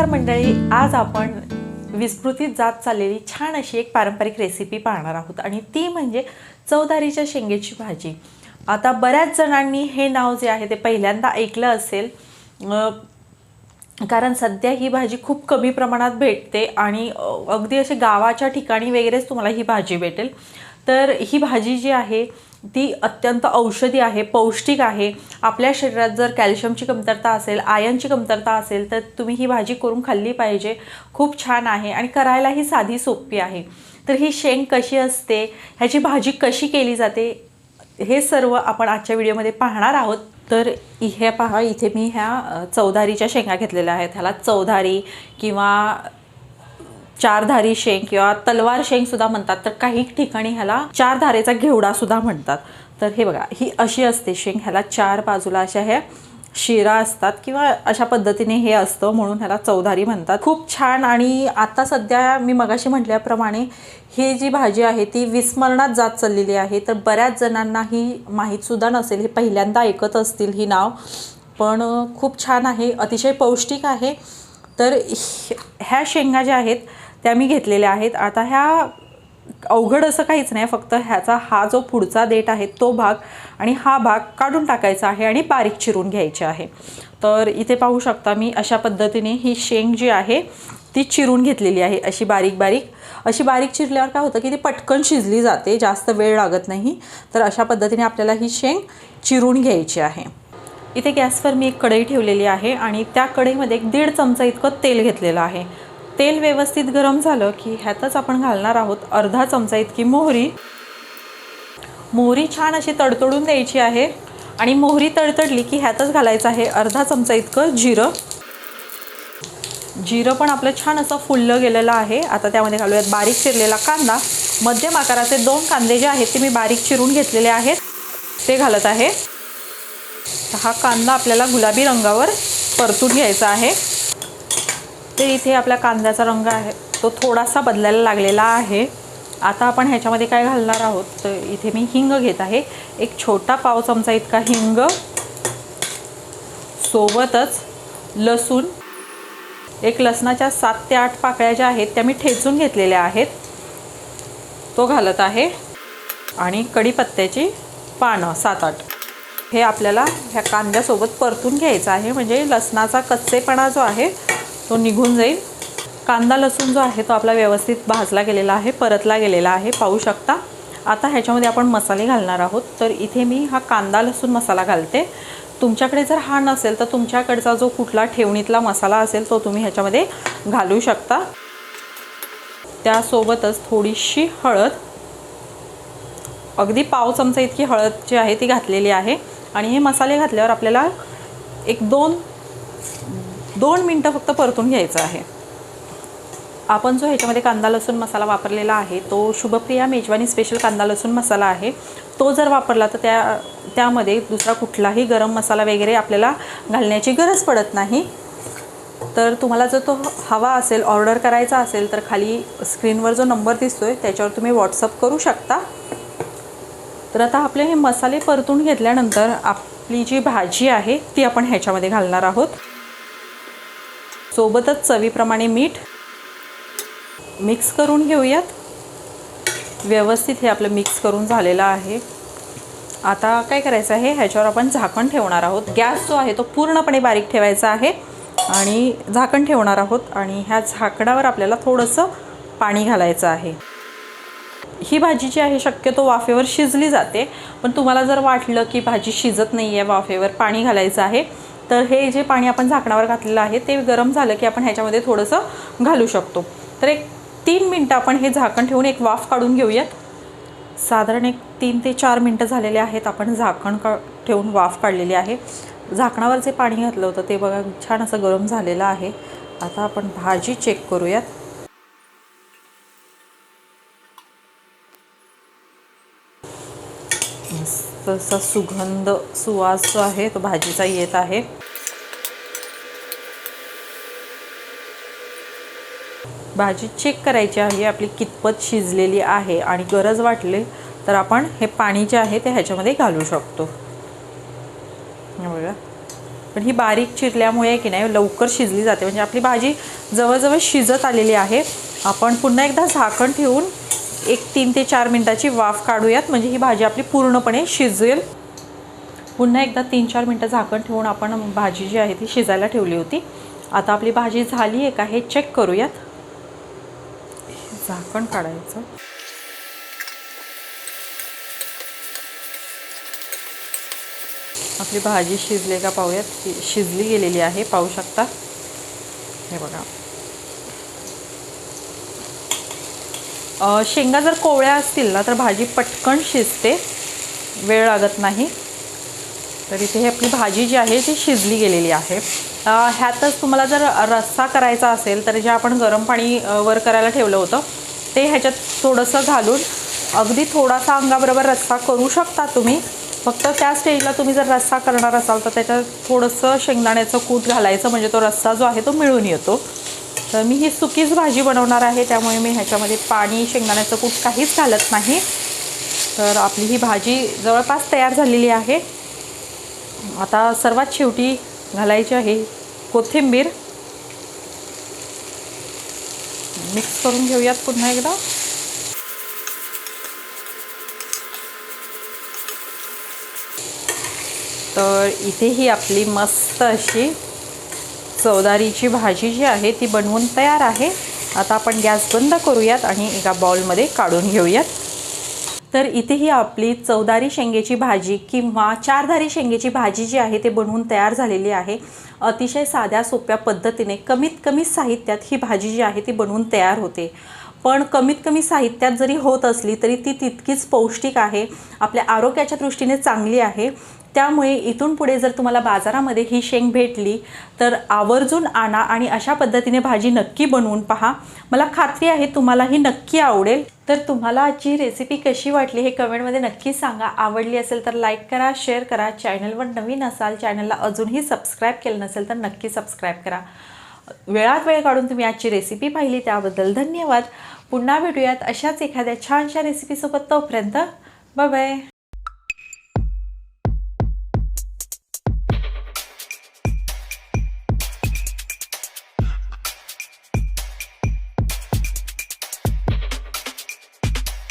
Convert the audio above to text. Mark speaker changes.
Speaker 1: नमस्कार मंडळी आज आपण विस्मृतीत जात चाललेली छान अशी एक पारंपरिक रेसिपी पाहणार आहोत आणि ती म्हणजे चवदारीच्या शेंगेची भाजी. आता बऱ्याच जणांनी हे नाव जे आहे ते पहिल्यांदा ऐकलं असेल कारण सध्या ही भाजी खूप कमी प्रमाणात भेटते आणि अगदी असे गावाच्या ठिकाणी वगैरेच तुम्हाला ही भाजी भेटेल. तर ही भाजी जी आहे ती अत्यंत औषधी आहे पौष्टिक आहे. आपल्या शरीरात जर कॅल्शियमची कमतरता असेल आयनची कमतरता असेल तर तुम्ही ही भाजी करून खाल्ली पाहिजे. खूप छान आहे आणि करायलाही साधी सोपी आहे. तर ही शेंग कशी असते ह्याची भाजी कशी केली जाते हे सर्व आपण आजच्या व्हिडिओमध्ये पाहणार आहोत. तर हे पहा इथे मी ह्या चौधारीच्या शेंगा घेतलेल्या आहेत. ह्याला चौधारी किंवा चारधारी शेंग किंवा तलवार शेंग सुद्धा म्हणतात. तर काही ठिकाणी ह्याला चार धारेचा घेवडा सुद्धा म्हणतात. तर हे बघा ही अशी असते शेंग. ह्याला चार बाजूला अशा ह्या शिरा असतात किंवा अशा पद्धतीने हे असतं म्हणून ह्याला चौधारी म्हणतात. खूप छान आणि आता सध्या मी मगाशी म्हटल्याप्रमाणे ही जी भाजी आहे ती विस्मरणात जात चाललेली आहे. तर बऱ्याच जणांना ही माहीतसुद्धा नसेल हे पहिल्यांदा ऐकत असतील ही नाव. पण खूप छान आहे अतिशय पौष्टिक आहे. तर ह्या शेंगा ज्या आहेत त्या मी घेतलेल्या आहेत. आता ह्या अवघड असं काहीच नाही फक्त ह्याचा हा जो पुढचा देठ आहे तो भाग आणि हा भाग काढून टाकायचा आहे आणि बारीक चिरून घ्यायचे आहे. तर इथे पाहू शकता मी अशा पद्धतीने ही शेंग जी आहे ती चिरून घेतलेली आहे अशी बारीक बारीक. अशी बारीक चिरल्यावर काय होतं की ती पटकन शिजली जाते जास्त वेळ लागत नाही. तर अशा पद्धतीने आपल्याला ही शेंग चिरून घ्यायची आहे. इथे गॅसवर मी एक कढई ठेवलेली आहे आणि त्या कढईमध्ये एक दीड चमचा इतकं तेल घेतलेलं आहे. तेल व्यवस्थित गरम झालं की ह्यातच आपण घालणार आहोत अर्धा चमचा इतकी मोहरी. मोहरी छान अशी तडतडून द्यायची आहे आणि मोहरी तडतडली की ह्यातच घालायचं आहे अर्धा चमचा इतकं जिरं. जिरं पण आपलं छान असं फुललं गेलेलं आहे. आता त्यामध्ये घालूयात बारीक चिरलेला कांदा. मध्यम आकाराचे दोन कांदे जे आहेत ते मी बारीक चिरून घेतलेले आहेत. ते घालत आहे. हा कांदा आपल्याला गुलाबी रंगावर परतून घ्यायचा आहे. ते इथे आपल्या कांद्याचा रंग आहे. तो थोडासा बदलायला लागलेला आहे. आता आपण ह्याच्यामध्ये काय घालणार आहोत? तर इथे मी हिंग घेत आहे. एक छोटा पाव चमचा इतका हिंग. सोबतच लसूण. एक लसणाच्या सात ते आठ पाकळ्या ज्या आहेत त्या मी ठेचून घेतलेल्या आहेत. तो घालत आहे. आणि कढीपत्त्याची पानं सात आठ. हे आपल्याला ह्या कांद्यासोबत परतून घ्यायचं आहे. म्हणजे लसणाचा कच्चेपणा जो आहे तो निघून जाईल. कांदा लसूण जो आहे तो आपला व्यवस्थित भाजला गेलेला आहे परतला गेलेला आहे. पाहू शकता. आता ह्याच्यामध्ये आपण मसाले घालणार आहोत. तर इथे मी हा कांदा लसूण मसाला घालते. तुमच्याकडे जर हा नसेल तर तुमच्याकडचा जो कुठला ठेवणीतला मसाला असेल तो तुम्ही ह्याच्यामध्ये घालू शकता. त्यासोबतच थोडीशी हळद. अगदी पाव चमचा इतकी हळद जी आहे ती घातलेली आहे. आणि हे मसाले घातल्यावर आपल्याला एक दोन दोन मिनटं फक्त परतून घ्यायचं आहे. आपण जो ह्याच्यामध्ये कांदा लसूण मसाला वापरलेला आहे तो शुभप्रिया मेजवानी स्पेशल कांदा लसूण मसाला आहे. तो जर वापरला तर त्या त्यामध्ये दुसरा कुठलाही गरम मसाला वगैरे आपल्याला घालण्याची गरज पडत नाही. तर तुम्हाला जर तो हवा असेल ऑर्डर करायचा असेल तर खाली स्क्रीनवर जो नंबर दिसतो आहे त्याच्यावर तुम्ही व्हॉट्सअप करू शकता. तर आता आपले हे मसाले परतून घेतल्यानंतर आपली जी भाजी आहे ती आपण ह्याच्यामध्ये घालणार आहोत. सोबतच चवीप्रमाणे मीठ मिक्स करून घेऊयात. व्यवस्थित हे आपलं मिक्स करून झालेलं आहे. आता काय करायचं आहे? ह्याच्यावर आपण झाकण ठेवणार आहोत. गॅस जो आहे तो पूर्णपणे बारीक ठेवायचा आहे आणि झाकण ठेवणार आहोत आणि ह्या झाकणावर आपल्याला थोडंसं पाणी घालायचं आहे. ही भाजी जी आहे शक्यतो वाफेवर शिजली जाते पण तुम्हाला जर वाटलं की भाजी शिजत नाही आहे वाफेवर पाणी घालायचं आहे तर हे जे पाणी आपण झाकणावर घातलेलं आहे ते गरम झालं की आपण ह्याच्यामध्ये थोडंसं घालू शकतो. तर एक तीन मिनटं आपण हे झाकण ठेवून एक वाफ काढून घेऊयात. साधारण एक तीन ते चार मिनटं झालेले आहेत आपण झाकण का ठेवून वाफ काढलेली आहे. झाकणावर जे पाणी घातलं होतं ते बघा छान असं गरम झालेलं आहे. आता आपण भाजी चेक करूयात. तसा सुगंध सुवास जो आहे तो भाजीचा येत आहे. भाजी चेक करायची आहे आपली कितपत शिजलेली आहे आणि गरज वाटली तर आपण हे पाणी जे आहे ते ह्याच्यामध्ये घालू शकतो. बघा. पण ही बारीक चिरल्यामुळे की नाही लवकर शिजली जाते. म्हणजे आपली भाजी जवळजवळ शिजत आलेली आहे. आपण पुन्हा एकदा झाकण ठेवून एक तीन ते चार मिनटाची वाफ काढूयात. म्हणजे ही भाजी आपली पूर्णपणे शिजेल. पुन्हा एकदा तीन चार मिनटं झाकण ठेवून आपण भाजी जी आहे ती शिजायला ठेवली होती. आता आपली भाजी झाली आहे का हे चेक करूयात. झाकण काढायचं. आपली भाजी शिजले का पाहूयात. शिजली गेलेली आहे पाहू शकता. हे बघा. शेंगा जर कोवळ्या असतील ना तर भाजी पटकन शिजते. वेळ लागत नाही. तर इथे ही आपली भाजी जी आहे ती शिजली गेलेली आहे. ह्यातच तुम्हाला जर रस्सा करायचा असेल तर जे आपण गरम पाणी वर करायला ठेवलं होतं ते ह्याच्यात थोडंसं घालून अगदी थोडासा अंगाबरोबर रस्सा करू शकता तुम्ही. फक्त त्या स्टेजला तुम्ही जर रस्सा करणार असाल तर त्याच्यात थोडंसं शेंगदाण्याचं कूट घालायचं म्हणजे तो रस्सा जो आहे तो मिळून येतो. तर मी ही सुकीच भाजी बनवणार आहे त्यामुळे मी ह्याच्यामध्ये पाणी शेंगदाण्याचं कूट काहीच घालत नाही. तर आपली ही भाजी जवळपास तयार झालेली आहे. आता सर्वात शेवटी घालायची आहे कोथिंबीर. मिक्स करून घेऊयात पुन्हा एकदा. तर इथे ही आपली मस्त अशी चवदारीची भाजी जी आहे ती बनवून तयार आहे. आता आपण गॅस बंद करूयात आणि एका बाउलमध्ये काढून घेऊयात. तर इथे ही आपली चौदारी शेंगेची भाजी किंवा चारधारी शेंगेची भाजी जी आहे ते बनवून तयार झालेली आहे. अतिशय साध्या सोप्या पद्धतीने कमीत कमी साहित्यात ही भाजी जी आहे ती बनवून तयार होते. पण कमीत कमी साहित्यात जरी होत असली तरी ती तितकीच पौष्टिक आहे. आपल्या आरोग्याच्या दृष्टीने चांगली आहे. त्यामुळे इथून पुढे जर तुम्हाला बाजारामध्ये ही शेंग भेटली तर आवर्जून आणा आणि अशा पद्धतीने भाजी नक्की बनवून पहा. मला खात्री आहे तुम्हाला ही नक्की आवडेल. तर तुम्हाला आजची रेसिपी कशी वाटली हे कमेंटमध्ये नक्की सांगा. आवडली असेल तर लाईक करा शेअर करा. चॅनलवर नवीन असाल चॅनलला अजूनही सबस्क्राईब केलं नसेल तर नक्की सबस्क्राईब करा. वेळात वेळ काढून तुम्ही आजची रेसिपी पाहिली त्याबद्दल धन्यवाद. पुन्हा भेटूयात अशाच एखाद्या छानशा रेसिपीसोबत तोपर्यंत बाय बाय